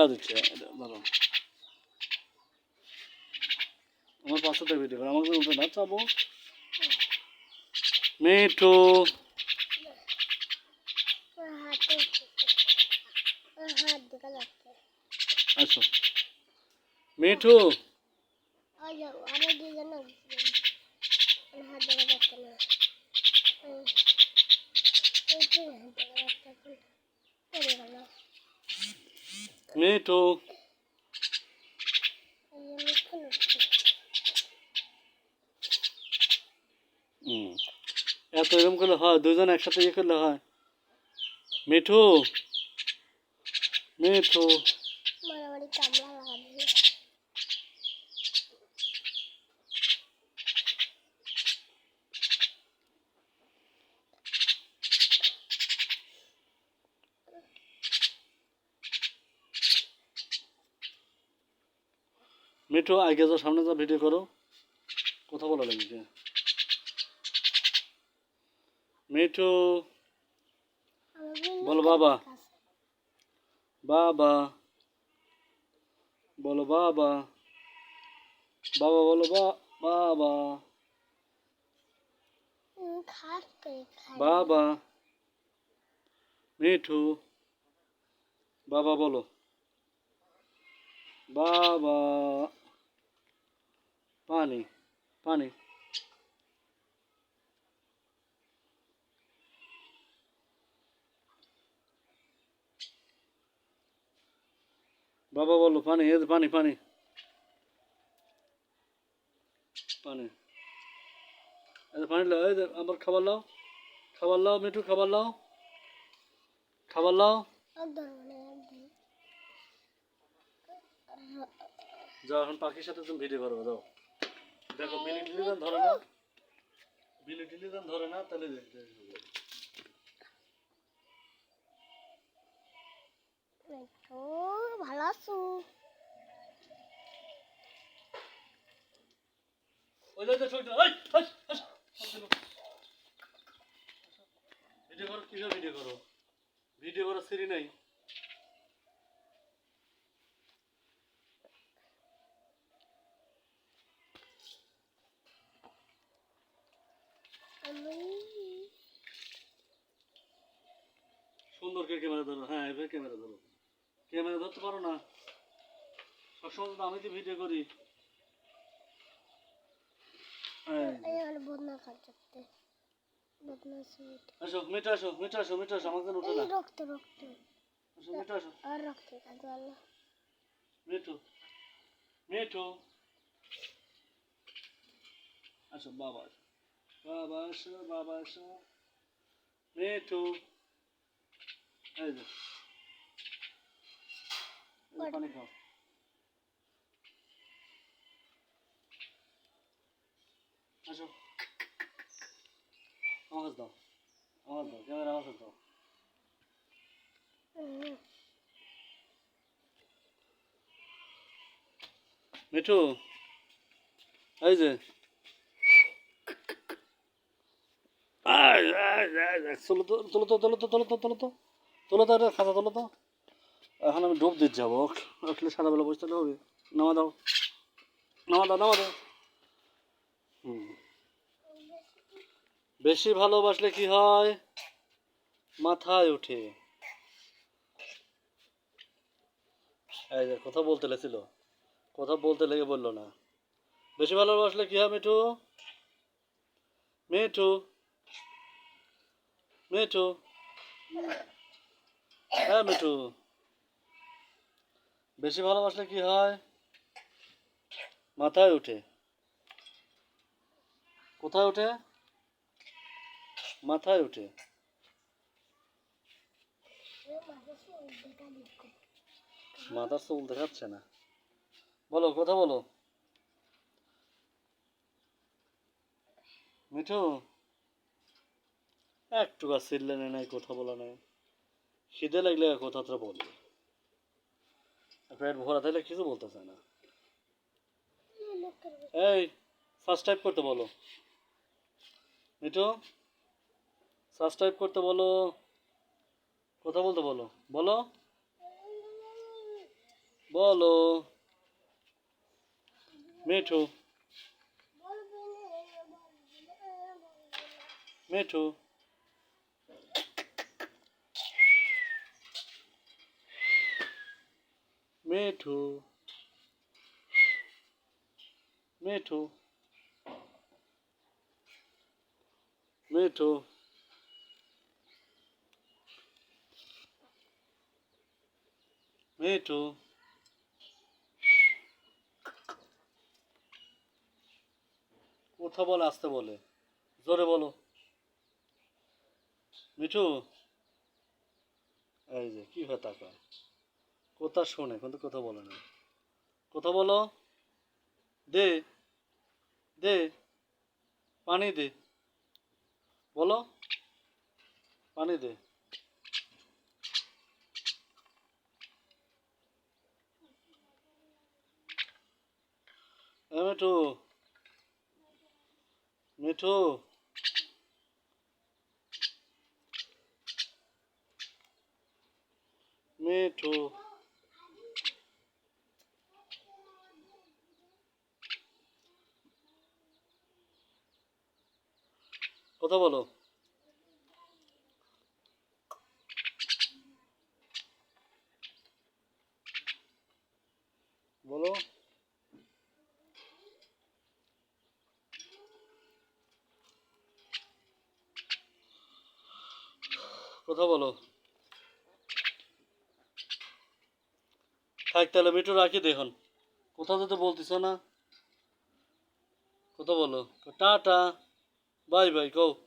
খেলা দিচ্ছে, ধরো। আমার পাশে ভিডিও করে আমাকে উঠে না, চাবো। মিঠু। আসো মিঠু। হাত মিঠু এত এরকম করলে হয় দুজন একসাথে ইয়ে করলে হয়। মিঠু। মিঠু। মিঠু আগে যাও সামনে যাও ভিডিও করো। কথা বলা লাগবে মিঠু। বলো বাবা। বাবা, বলো বাবা। বাবা, বলো বাবা। বাবা। মিঠু, বাবা বলো। বাবা। পানি পানি। বাবা বলো পানি যে পানি পানি। পানি। পানি লাও, এই আমার খাবার লাও খাবার লাও, মিঠু, খাবার লাও। খাবার লাও। যাও, এখন পাখির সাথে তুমি ভিডিও করব যাও। দেখো বিলি টিলি গান ধরে না। বিলি টিলি গান ধরে না তাহলে দেখতে ভালো আছো? ওই যে, ওই ওই, ওই, ওই, ভিডিও করো কীভাবে ভিডিও করো ভিডিও করো সিরি নাই আমি সুন্দর করে ক্যামেরা ধরো। হ্যাঁ এভাবে ক্যামেরা ধরো। ক্যামেরা ধরতে পারো না। সবসময় তো আমি তো ভিডিও করি। আসো আর মিঠু মিঠু। আসো, বাবা। বাবা আসো বাবা আসো মিঠু এই যে পানি খাও আসো আওয়াজ দাও আওয়াজ দাও ক্যামেরা আওয়াজ দাও মিঠু এই যে এখন আমি ডুব দিতে যাব। আসলে সারাবেলা বসে থাকলে হবে। নামা দাও। নামা দাও নামা দাও। হুম। বেশি ভালোবাসলে কি হয়? মাথায় উঠে। এই যে, কথা বলতে লেছিল কথা বলতে লেগে বলল না। বেশি ভালোবাসলে কি হয়, মিঠু? মিঠু। মিঠু হ্যাঁ মিঠু। বেশি ভালোবাসলে কি হয়? মাথায় উঠে কোথায় ওঠে? মাথায় উঠে মাথার চুল দেখাচ্ছে না। বলো, কথা বলো। মিঠু। একটু ছিললে নাই, কথা বলা নাই খিদে লাগলে কথাটা বলবে পেট ভরা থাকলে কিছু বলতে চায় না। এই সাবস্ক্রাইব করতে বলো। মিঠু সাবস্ক্রাইব করতে বলো। কথা বলতে বলো। বলো। বলো। মিঠু। মিঠু। মিঠু মিঠু মিঠু মিঠু কথা বলে, আসতে বলে। জোরে বলো। মিঠু। এই যে, কি হয় টাকা কথা শোনে, কিন্তু কথা বলে না। কথা বলো। দে দে, পানি দে। বলো, পানি দে। মিঠু মিঠু। মিঠু। কথা বলো। বলো। কথা বলো। থাক, তাহলে মিঠু রাখি দেখুন কোথাও তো বলতেছ না? কথা বলো। Tata Bye bye. Go.